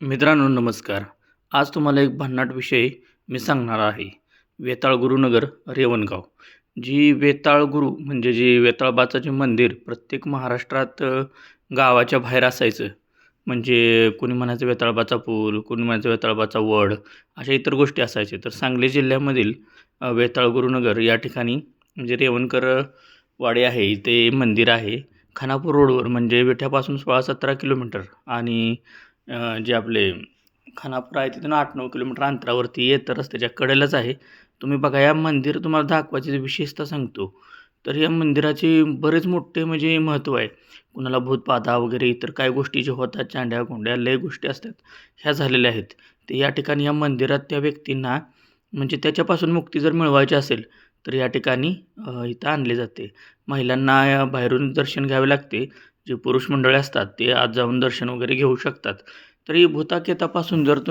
मित्रांनो नमस्कार. आज तुम्हाला एक भन्नाट विषय मी सांगणार आहे. वेताळ गुरुनगर रेवणगाव. जी वेताळ गुरु म्हणजे जी वेताळबाचं जे मंदिर प्रत्येक महाराष्ट्रात गावाच्या बाहेर असायचं. म्हणजे कोणी म्हणायचं वेताळबाचा पूल कोणी म्हणायचं वेताळबाचा वड अशा इतर गोष्टी असायच्या. तर सांगली जिल्ह्यामधील वेताळगुरुनगर वेताळ गुरुनगर या ठिकाणी म्हणजे रेवणकर वाडी आहे. इथे मंदिर आहे. खानापूर रोडवर म्हणजे विठ्यापासून सोळा सतरा किलोमीटर आणि जे आपले खानापूर आहे तिथून आठ नऊ किलोमीटर अंतरावरती येतं रस्त्याच्या कडेलाच आहे. तुम्ही बघा या मंदिर तुम्हाला दाखवायची विशेषता सांगतो. तर या मंदिराचे बरेच मोठे म्हणजे महत्त्व आहे. कुणाला भूतबाधा वगैरे इतर काय गोष्टी जे होतात चांड्या गोंड्या लय गोष्टी असतात ह्या झालेल्या आहेत. ते या ठिकाणी या मंदिरात त्या व्यक्तींना म्हणजे त्याच्यापासून मुक्ती जर मिळवायची असेल तर या ठिकाणी इथं आणले जाते. महिलांना या बाहेरून दर्शन घ्यावे लागते. जे पुरुष मंडळी असतात ते आज जाऊन दर्शन वगैरे घेऊ शकतात. तरी भूताकेतापासून जर त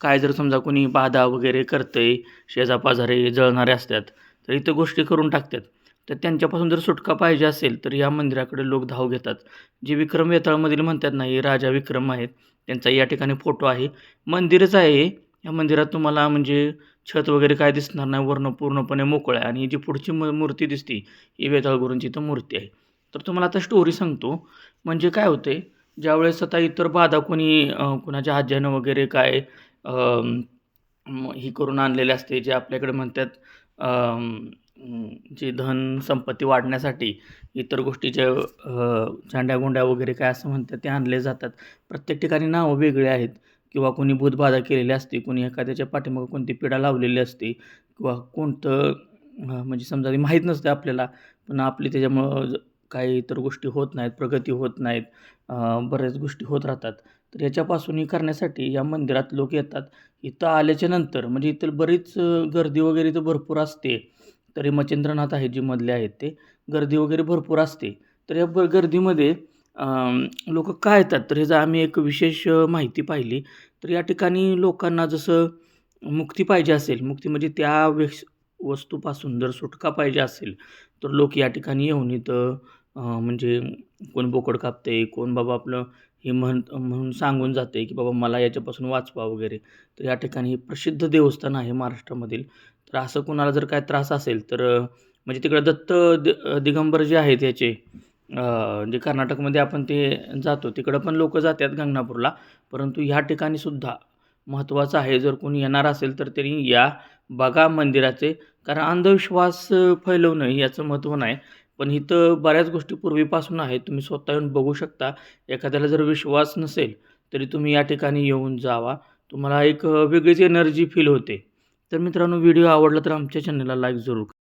काय जर समजा कोणी बाधा वगैरे करते शेजापाजारे जळणारे असतात तर इथं गोष्टी करून टाकतात. तर त्यांच्यापासून जर सुटका पाहिजे असेल तर या मंदिराकडे लोक धाव घेतात. जे विक्रम वेताळमधील म्हणतात ना हे राजा विक्रम आहेत त्यांचा या ठिकाणी फोटो आहे. मंदिरच आहे. या मंदिरात तुम्हाला म्हणजे छत वगैरे काय दिसणार नाही वर्ण पूर्णपणे मोकळं आहे. आणि जी पुढची म मूर्ती दिसते ही वेताळ गुरूंची इथं मूर्ती आहे. तर तुम्हाला आता स्टोरी सांगतो. म्हणजे काय होते ज्यावेळेस आता इतर बाधा कोणी कुणाच्या आज्यानं वगैरे काय ही करून आणलेले असते जे आपल्याकडे म्हणतात जे धन संपत्ती वाढण्यासाठी इतर गोष्टीच्या चांड्या गोंड्या वगैरे काय असं म्हणतात ते आणले जातात. प्रत्येक ठिकाणी नावं वेगळे आहेत. किंवा कोणी भूतबाधा केलेली असते कोणी एखाद्याच्या पाठीमागं कोणती पिढा लावलेली असते किंवा कोणतं म्हणजे समजा ते माहीत नसते आपल्याला पण आपली त्याच्यामुळं ज- काही इतर गोष्टी होत नाहीत प्रगती होत नाहीत बऱ्याच गोष्टी होत राहतात. तर याच्यापासून हे करण्यासाठी या मंदिरात लोक येतात. इथं आल्याच्यानंतर म्हणजे इथं बरीच गर्दी वगैरे इथं भरपूर असते. तरी मच्छिंद्रनाथ आहे जे मधले आहेत ते. गर्दी वगैरे भरपूर असते. तर या ब गर्दीमध्ये लोक काय येतात? तर ह्याचा आम्ही एक विशेष माहिती पाहिली. तर या ठिकाणी लोकांना जसं मुक्ती पाहिजे असेल मुक्ती म्हणजे त्या वेश वस्तूपासून जर सुटका पाहिजे असेल तर लोक या ठिकाणी येऊन इथं म्हणजे कोण बोकड कापते कोण बाबा आपलं हे म्हण म्हणून सांगून जाते की बाबा मला याच्यापासून वाचवा वगैरे. तर या ठिकाणी हे प्रसिद्ध देवस्थान आहे महाराष्ट्रामधील. तर असं कोणाला जर काय त्रास असेल तर म्हणजे तिकडं दत्त दि दिगंबर जे आहेत याचे जे कर्नाटकमध्ये आपण ते जातो तिकडं पण लोक जातात गंगनापूरला परंतु ह्या ठिकाणी सुद्धा महत्त्वाचं आहे जर कोणी येणार असेल तर त्यांनी या बघा मंदिराचे कारण अंधविश्वास फैलवणं याचं महत्त्व नाही. पण इथं बऱ्याच गोष्टी पूर्वीपासून आहेत. तुम्ही स्वतः येऊन बघू शकता. एखाद्याला जर विश्वास नसेल तरी तुम्ही या ठिकाणी येऊन जावा. तुम्हाला एक वेगळीच एनर्जी फील होते. तर मित्रांनो व्हिडिओ आवडला तर आमच्या चॅनलला लाईक जरूर करा.